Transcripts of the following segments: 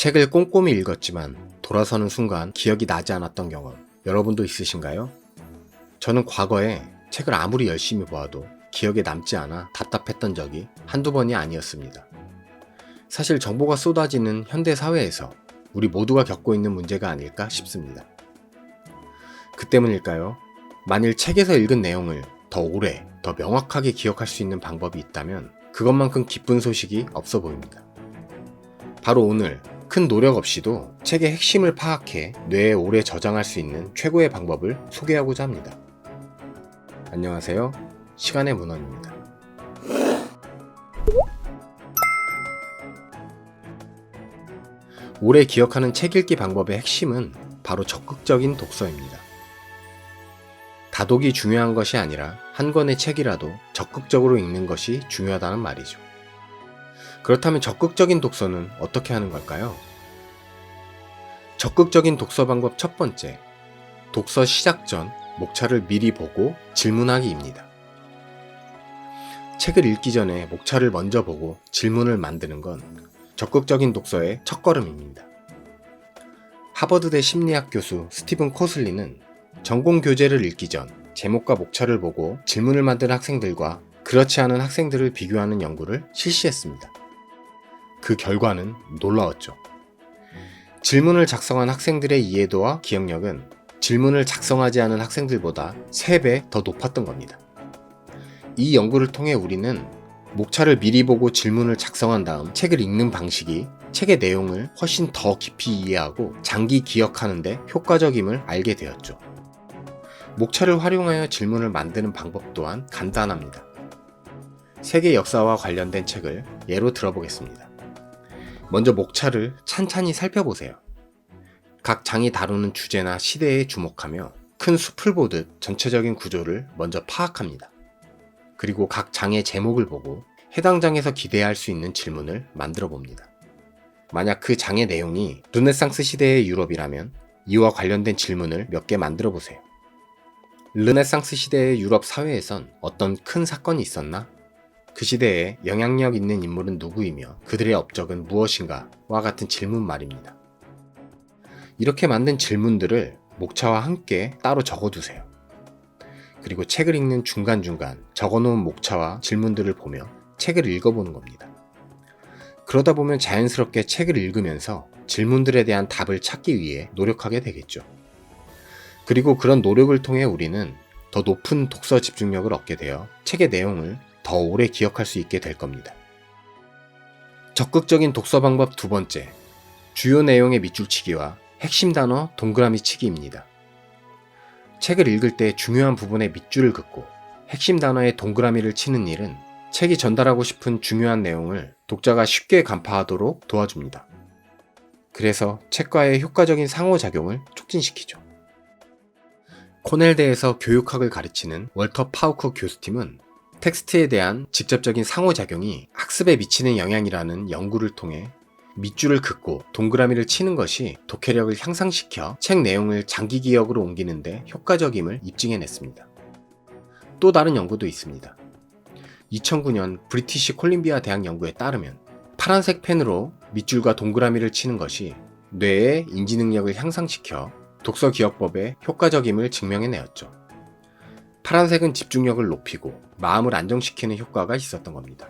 책을 꼼꼼히 읽었지만 돌아서는 순간 기억이 나지 않았던 경험 여러분도 있으신가요? 저는 과거에 책을 아무리 열심히 보아도 기억에 남지 않아 답답했던 적이 한두 번이 아니었습니다. 사실 정보가 쏟아지는 현대 사회에서 우리 모두가 겪고 있는 문제가 아닐까 싶습니다. 그 때문일까요? 만일 책에서 읽은 내용을 더 오래, 더 명확하게 기억할 수 있는 방법이 있다면 그것만큼 기쁜 소식이 없어 보입니다. 바로 오늘 큰 노력 없이도 책의 핵심을 파악해 뇌에 오래 저장할 수 있는 최고의 방법을 소개하고자 합니다. 안녕하세요. 시간의 문헌입니다. 오래 기억하는 책 읽기 방법의 핵심은 바로 적극적인 독서입니다. 다독이 중요한 것이 아니라 한 권의 책이라도 적극적으로 읽는 것이 중요하다는 말이죠. 그렇다면 적극적인 독서는 어떻게 하는 걸까요? 적극적인 독서 방법 첫 번째, 독서 시작 전 목차를 미리 보고 질문하기입니다. 책을 읽기 전에 목차를 먼저 보고 질문을 만드는 건 적극적인 독서의 첫걸음입니다. 하버드대 심리학 교수 스티븐 코슬리는 전공 교재를 읽기 전 제목과 목차를 보고 질문을 만든 학생들과 그렇지 않은 학생들을 비교하는 연구를 실시했습니다. 그 결과는 놀라웠죠. 질문을 작성한 학생들의 이해도와 기억력은 질문을 작성하지 않은 학생들보다 3배 더 높았던 겁니다. 이 연구를 통해 우리는 목차를 미리 보고 질문을 작성한 다음 책을 읽는 방식이 책의 내용을 훨씬 더 깊이 이해하고 장기 기억하는데 효과적임을 알게 되었죠. 목차를 활용하여 질문을 만드는 방법 또한 간단합니다. 세계 역사와 관련된 책을 예로 들어보겠습니다. 먼저 목차를 찬찬히 살펴보세요. 각 장이 다루는 주제나 시대에 주목하며 큰 숲을 보듯 전체적인 구조를 먼저 파악합니다. 그리고 각 장의 제목을 보고 해당 장에서 기대할 수 있는 질문을 만들어 봅니다. 만약 그 장의 내용이 르네상스 시대의 유럽이라면 이와 관련된 질문을 몇 개 만들어 보세요. 르네상스 시대의 유럽 사회에선 어떤 큰 사건이 있었나? 그 시대에 영향력 있는 인물은 누구이며 그들의 업적은 무엇인가? 와 같은 질문 말입니다. 이렇게 만든 질문들을 목차와 함께 따로 적어두세요. 그리고 책을 읽는 중간중간 적어놓은 목차와 질문들을 보며 책을 읽어보는 겁니다. 그러다 보면 자연스럽게 책을 읽으면서 질문들에 대한 답을 찾기 위해 노력하게 되겠죠. 그리고 그런 노력을 통해 우리는 더 높은 독서 집중력을 얻게 되어 책의 내용을 더 오래 기억할 수 있게 될 겁니다. 적극적인 독서 방법 두 번째, 주요 내용의 밑줄 치기와 핵심 단어 동그라미 치기입니다. 책을 읽을 때 중요한 부분에 밑줄을 긋고 핵심 단어에 동그라미를 치는 일은 책이 전달하고 싶은 중요한 내용을 독자가 쉽게 간파하도록 도와줍니다. 그래서 책과의 효과적인 상호작용을 촉진시키죠. 코넬대에서 교육학을 가르치는 월터 파우커 교수팀은 텍스트에 대한 직접적인 상호작용이 학습에 미치는 영향이라는 연구를 통해 밑줄을 긋고 동그라미를 치는 것이 독해력을 향상시켜 책 내용을 장기 기억으로 옮기는데 효과적임을 입증해냈습니다. 또 다른 연구도 있습니다. 2009년 브리티시 콜림비아 대학 연구에 따르면 파란색 펜으로 밑줄과 동그라미를 치는 것이 뇌의 인지 능력을 향상시켜 독서 기억법에 효과적임을 증명해내었죠. 파란색은 집중력을 높이고 마음을 안정시키는 효과가 있었던 겁니다.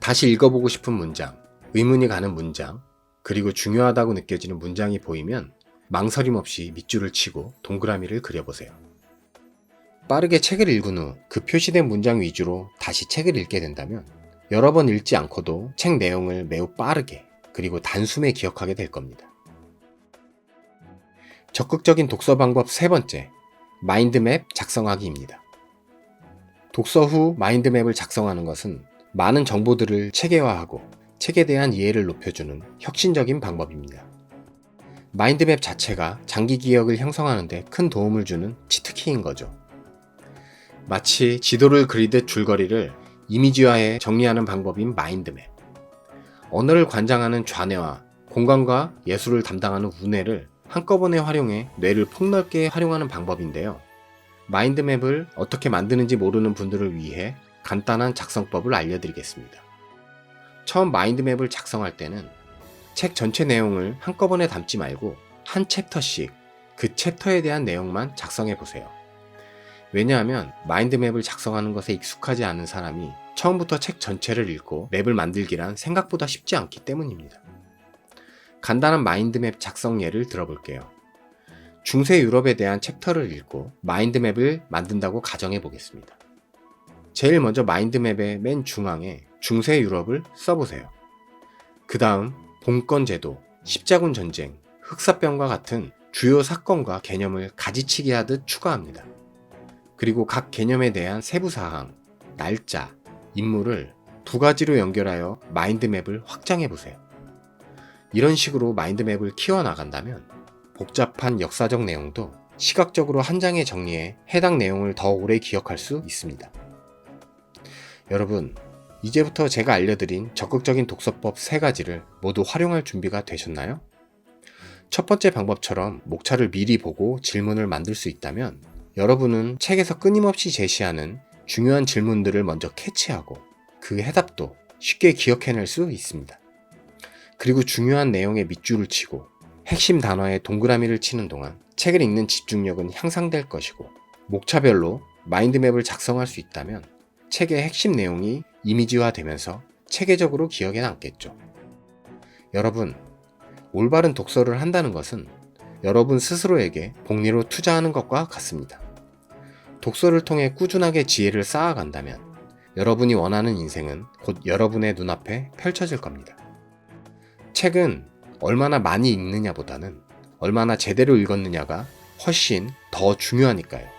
다시 읽어보고 싶은 문장, 의문이 가는 문장, 그리고 중요하다고 느껴지는 문장이 보이면 망설임 없이 밑줄을 치고 동그라미를 그려보세요. 빠르게 책을 읽은 후 그 표시된 문장 위주로 다시 책을 읽게 된다면 여러 번 읽지 않고도 책 내용을 매우 빠르게 그리고 단숨에 기억하게 될 겁니다. 적극적인 독서 방법 세 번째, 마인드맵 작성하기입니다. 독서 후 마인드맵을 작성하는 것은 많은 정보들을 체계화하고 책에 대한 이해를 높여주는 혁신적인 방법입니다. 마인드맵 자체가 장기 기억을 형성하는데 큰 도움을 주는 치트키인 거죠. 마치 지도를 그리듯 줄거리를 이미지화해 정리하는 방법인 마인드맵. 언어를 관장하는 좌뇌와 공간과 예술을 담당하는 우뇌를 한꺼번에 활용해 뇌를 폭넓게 활용하는 방법인데요. 마인드맵을 어떻게 만드는지 모르는 분들을 위해 간단한 작성법을 알려드리겠습니다. 처음 마인드맵을 작성할 때는 책 전체 내용을 한꺼번에 담지 말고 한 챕터씩 그 챕터에 대한 내용만 작성해 보세요. 왜냐하면 마인드맵을 작성하는 것에 익숙하지 않은 사람이 처음부터 책 전체를 읽고 맵을 만들기란 생각보다 쉽지 않기 때문입니다. 간단한 마인드맵 작성 예를 들어볼게요. 중세 유럽에 대한 챕터를 읽고 마인드맵을 만든다고 가정해 보겠습니다. 제일 먼저 마인드맵의 맨 중앙에 중세 유럽을 써보세요. 그 다음 봉건 제도, 십자군 전쟁, 흑사병과 같은 주요 사건과 개념을 가지치기 하듯 추가합니다. 그리고 각 개념에 대한 세부 사항, 날짜, 인물을 두 가지로 연결하여 마인드맵을 확장해 보세요. 이런 식으로 마인드맵을 키워나간다면 복잡한 역사적 내용도 시각적으로 한 장에 정리해 해당 내용을 더 오래 기억할 수 있습니다. 여러분, 이제부터 제가 알려드린 적극적인 독서법 세 가지를 모두 활용할 준비가 되셨나요? 첫 번째 방법처럼 목차를 미리 보고 질문을 만들 수 있다면 여러분은 책에서 끊임없이 제시하는 중요한 질문들을 먼저 캐치하고 그 해답도 쉽게 기억해낼 수 있습니다. 그리고 중요한 내용에 밑줄을 치고 핵심 단어에 동그라미를 치는 동안 책을 읽는 집중력은 향상될 것이고 목차별로 마인드맵을 작성할 수 있다면 책의 핵심 내용이 이미지화되면서 체계적으로 기억에 남겠죠. 여러분, 올바른 독서를 한다는 것은 여러분 스스로에게 복리로 투자하는 것과 같습니다. 독서를 통해 꾸준하게 지혜를 쌓아간다면 여러분이 원하는 인생은 곧 여러분의 눈앞에 펼쳐질 겁니다. 책은 얼마나 많이 읽느냐보다는 얼마나 제대로 읽었느냐가 훨씬 더 중요하니까요.